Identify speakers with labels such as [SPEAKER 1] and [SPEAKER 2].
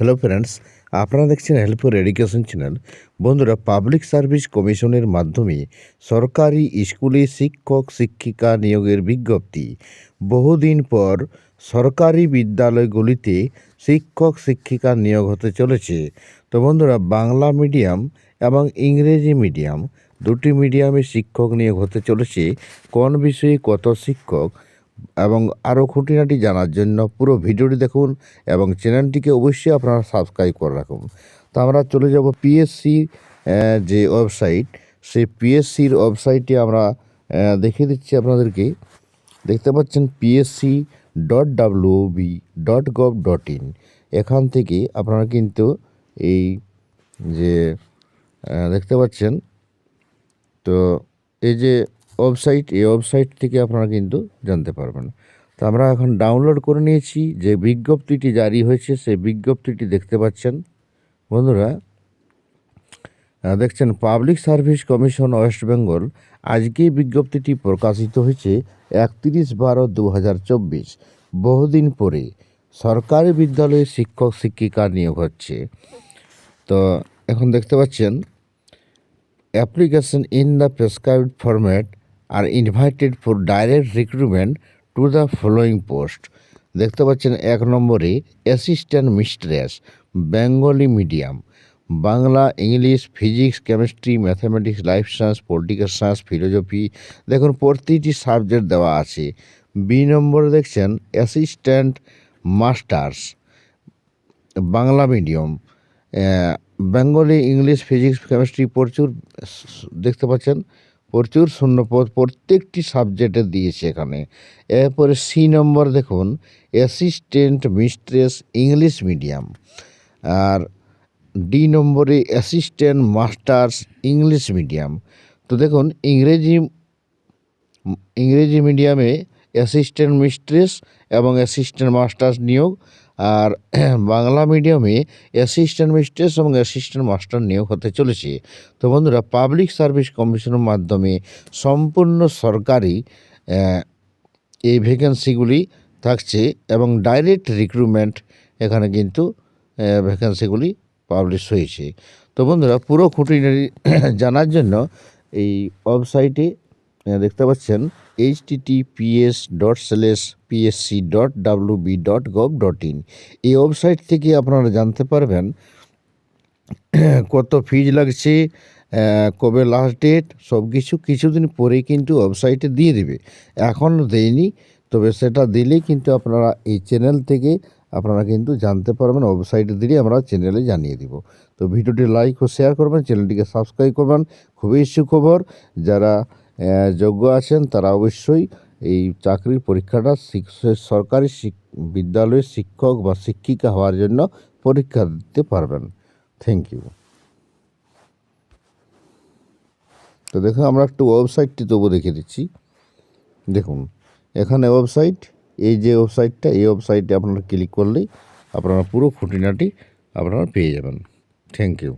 [SPEAKER 1] Hello friends আপনারা দেখছেন helpful education channel বন্ধুরা পাবলিক সার্ভিস কমিশনের মাধ্যমে সরকারি স্কুলে শিক্ষক, শিক্ষিকা নিয়োগের বিজ্ঞপ্তি। বহুদিন পর সরকারি বিদ্যালয়গুলিতে শিক্ষক, শিক্ষিকা নিয়োগ হতে চলেছে। তো বন্ধুরা, বাংলা মিডিয়াম এবং ইংরেজি মিডিয়াম দুটি মিডিয়ামে শিক্ষক নিয়োগ হতে চলেছে। কোন বিষয়ে কত শিক্ষক এবং আরও খুঁটিনাটি জানার জন্য পুরো ভিডিওটি দেখুন এবং চ্যানেলটিকে অবশ্যই আপনারা সাবস্ক্রাইব করে রাখুন। তো আমরা চলে যাব পিএসসি যে ওয়েবসাইট, সেই পিএসসির ওয়েবসাইটে আমরা দেখিয়ে দিচ্ছি আপনাদেরকে। দেখতে পাচ্ছেন PSC dot W B dot gov dot in এখান থেকে আপনারা কিন্তু এই যে দেখতে পাচ্ছেন। তো এই যে ওয়েবসাইট এই ওয়েবসাইট থেকে আপনারা কিন্তু জানতে পারবেন। তো আমরা এখন ডাউনলোড করে নিয়েছি। যে বিজ্ঞপ্তিটি জারি হয়েছে, সেই বিজ্ঞপ্তিটি দেখতে পাচ্ছেন। বন্ধুরা দেখছেন public service commission West Bengal আজকেই বিজ্ঞপ্তিটি প্রকাশিত হয়েছে একত্রিশ বারো দু হাজার চব্বিশ। বহুদিন পরে সরকারি বিদ্যালয়ে শিক্ষক শিক্ষিকা নিয়োগ হচ্ছে। তো এখন দেখতে পাচ্ছেন, application in the prescribed format are invited for direct recruitment to the following post দেখতে পাচ্ছেন এক নম্বরে assistant mistress Bengali medium Bangla English physics chemistry mathematics life science political science philosophy দেখুন প্রতিটি সাবজেক্ট দেওয়া আছে। বি নম্বরে দেখছেন assistant masters Bangla medium Bengali English physics chemistry প্রচুর, দেখতে পাচ্ছেন। প্রচুর শূন্যপদ প্রত্যেকটি সাবজেক্টে দিয়েছে এখানে। এরপরে সি নম্বর দেখুন অ্যাসিস্ট্যান্ট মিস্ট্রেস ইংলিশ মিডিয়াম আর ডি নম্বরে অ্যাসিস্ট্যান্ট মাস্টার্স ইংলিশ মিডিয়াম তো দেখুন, ইংরেজি ইংরেজি মিডিয়ামে অ্যাসিস্ট্যান্ট মিস্ট্রেস এবং অ্যাসিস্ট্যান্ট মাস্টার্স নিয়োগ। আর বাংলা মিডিয়ামে অ্যাসিস্ট্যান্ট মিস্ট্রেস এবং অ্যাসিস্ট্যান্ট মাস্টার নিয়োগ হতে চলেছে। তো বন্ধুরা পাবলিক সার্ভিস কমিশনের মাধ্যমে সম্পূর্ণ সরকারি এই ভ্যাকেন্সিগুলি থাকছে এবং ডাইরেক্ট রিক্রুটমেন্ট এখানে কিন্তু ভ্যাকেন্সিগুলি পাবলিশ হয়েছে। তো বন্ধুরা, পুরো খুঁটিনাটি জানার জন্য এই ওয়েবসাইটে দেখতে পাচ্ছেন https dot slash PSC dot W B dot gov dot in এই ওয়েবসাইট থেকে আপনারা জানতে পারবেন কত ফিজ লাগছে কবে লাস্ট ডেট সব কিছু কিছুদিন পরেই কিন্তু ওয়েবসাইটে দিয়ে দেবে। এখনও দেয়নি, তবে সেটা দিলেই কিন্তু আপনারা এই চ্যানেল থেকে আপনারা কিন্তু জানতে পারবেন ওয়েবসাইটে দিলে আমরা চ্যানেলে জানিয়ে দিব। তো ভিডিওটি লাইক ও শেয়ার করবেন চ্যানেলটিকে সাবস্ক্রাইব করবেন। খুবই সুখবর, যারা যোগ্য আছেন, তারা অবশ্যই এই চাকরির পরীক্ষাটা সরকারি বিদ্যালয়ের শিক্ষক বা শিক্ষিকা হওয়ার জন্য পরীক্ষা দিতে পারবেন। থ্যাংক ইউ তো দেখুন, আমরা একটু ওয়েবসাইটটি তবু দেখে দিচ্ছি। দেখুন, এখানে ওয়েবসাইট, এই যে ওয়েবসাইটটা, এই ওয়েবসাইটে আপনারা ক্লিক করলেই আপনারা পুরো খুঁটিনাটি আপনারা পেয়ে যাবেন। Thank you